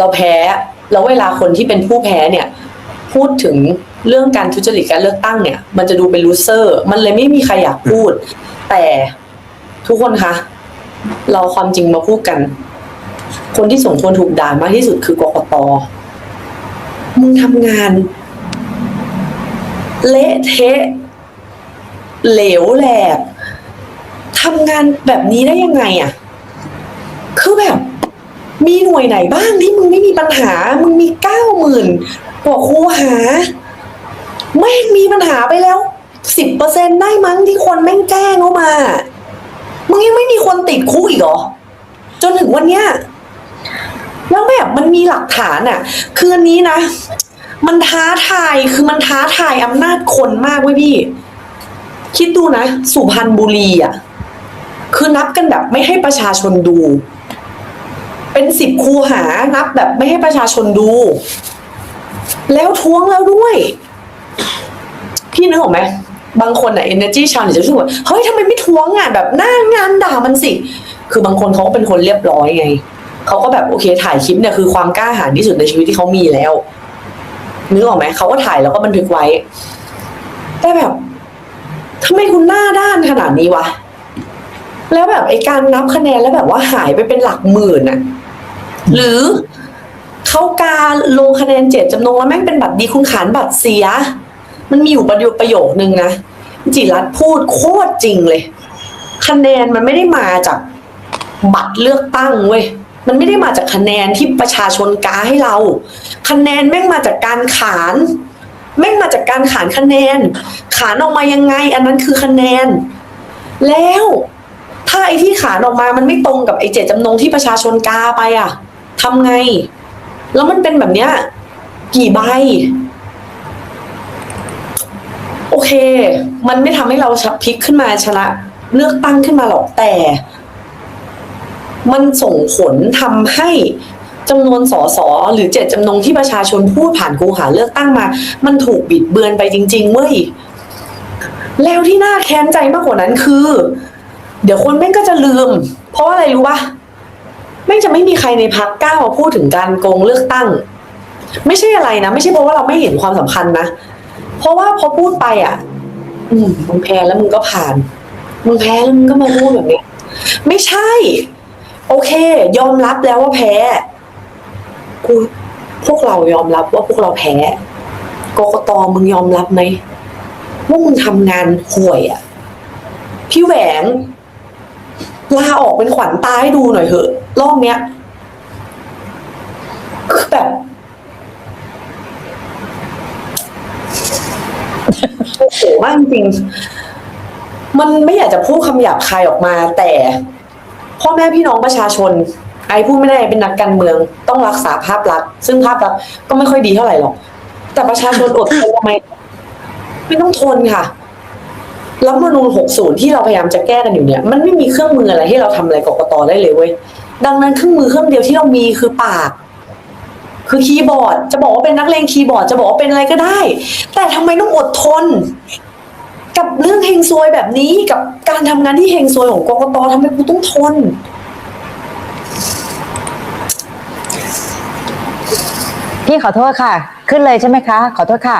เราแพ้แล้วเวลาคนที่เป็นผู้แพ้เนี่ยพูดถึงเรื่องการทุจริตการเลือกตั้งเนี่ย มันจะดูเป็นลูเซอร์ มันเลยไม่มีใครอยากพูด แต่ทุกคนคะ เราความจริงมาพูดกัน คนที่สมควรถูกด่ามากที่สุดคือกกตมึงทำงาน เละเทะ เหลวแหลกทำงานแบบนี้ได้ยังไงอะ่ะ คือแบบ มีหน่วยไหนบ้างที่มึงไม่มีปัญหา มึงมีเก้าหมื่นกว่าคูหาแม่มีปัญหาไปแล้วสิบเปอร์เซ็นได้มั้งที่คนแม่งแจ้งเข้ามา มึงยังไม่มีคนติดคุกอีกเหรอ จนถึงวันเนี้ยแล้วแบบมันมีหลักฐานอะ่ะ คืออันนี้นะ มันท้าทายคือมันท้าทายอำนาจคนมากเว้ยพี่ คิดดูนะ สุพรรณบุรีอะ คือนับกันแบบไม่ให้ประชาชนดู เป็นสิบคูหานับแบบไม่ให้ประชาชนดู แล้วท้วงแล้วด้วย พี่นึกออกไหมบางคนอะ energy challenge จะรู้สึกว่าเฮ้ยทำไมไม่ท้วงอะแบบหน้างานด่ามันสิ คือบางคนเขาก็เป็นคนเรียบร้อยไงเขาก็แบบโอเคถ่ายคลิปเนี่ยคือความกล้าหาญที่สุดในชีวิตที่เขามีแล้วนึกออกไหมเขาก็ถ่ายแล้วก็บันทึกไว้ แต่แบบทำไมคุณหน้าด้านขนาดนี้วะ แล้วแบบไอ้การนับคะแนนแล้วแบบว่าหายไปเป็นหลักหมื่นอะ หรือเขาการลงคะแนนเจ็ดจำนงแล้วแม่งเป็นบัตรดีคุณขานบัตรเสีย มันมีอยู่ประโยคประโยคนึงนะจิรัตพูดโคตรจริงเลย คะแนนมันไม่ได้มาจากบัตรเลือกตั้งเว้ยมันไม่ได้มาจากคะแนนที่ประชาชนกาให้เรา คะแนนแม่งมาจากการขานแม่งมาจากการขานคะแนน ขานออกมายังไง อันนั้นคือคะแนน แล้วถ้าไอ้ที่ขานออกมามันไม่ตรงกับไอ้เจตจำนงที่ประชาชนกาไปอะ ทำไง แล้วมันเป็นแบบเนี้ย กี่ใบ โอเค มันไม่ทำให้เราพลิกขึ้นมาชนะ เลือกตั้งขึ้นมาหรอกแต่ มันส่งผลทำให้จำนวนสสหรือเจตจำนงที่ประชาชนพูดผ่านกูหาเลือกตั้งมา มันถูกบิดเบือนไปจริงๆเว้ยแล้วที่น่าแค้นใจมากกว่านั้นคือ เดี๋ยวคนแม่งก็จะลืม เพราะอะไรรู้ปะ แม่จะไม่มีใครในพักกล้ามาพูดถึงการโกงเลือกตั้ง ไม่ใช่อะไรนะ ไม่ใช่เพราะว่าเราไม่เห็นความสำคัญนะ เพราะว่าพอพูดไปอะ อืมมึงแพ้แล้วมึงก็ผ่าน มึงแพ้แล้วมึงก็มาพูดแบบนี้ ไม่ใช่ โอเค ยอมรับแล้วว่าแพ้กูพวกเรายอมรับว่าพวกเราแพ้กกตมึงยอมรับไหมว่ามึงทำงานห่วยอะพี่แหวง ลาออกเป็นขวัญตาให้ดูหน่อยเถอะ รอบเนี้ยคือแบบโอ้โหมากจริงๆมันไม่อยากจะพูดคำหยาบคายออกมา แต่พ่อแม่พี่น้องประชาชน ไอ้พูดไม่ได้เป็นนักการเมือง ต้องรักษาภาพลักษณ์ซึ่งภาพลักษณ์ก็ไม่ค่อยดีเท่าไหร่หรอก แต่ประชาชนอดทนทำไม ไม่ต้องทนค่ะ รัฐมนูญ60 ที่เราพยายามจะแก้กันอยู่เนี่ย มันไม่มีเครื่องมืออะไรให้เราทำอะไรกกตได้เลยเว้ย ดังนั้นเครื่องมือเครื่องเดียวที่เรามีคือปาก คือคีย์บอร์ด จะบอกว่าเป็นนักเลงคีย์บอร์ด จะบอกว่าเป็นอะไรก็ได้ แต่ทำไมต้องอดทน กับเรื่องเฮงซวยแบบนี้ กับการทำงานที่เฮงซวยของกกตทำไมกูต้องทน พี่ขอโทษค่ะ ขึ้นเลยใช่ไหมคะ ขอโทษค่ะ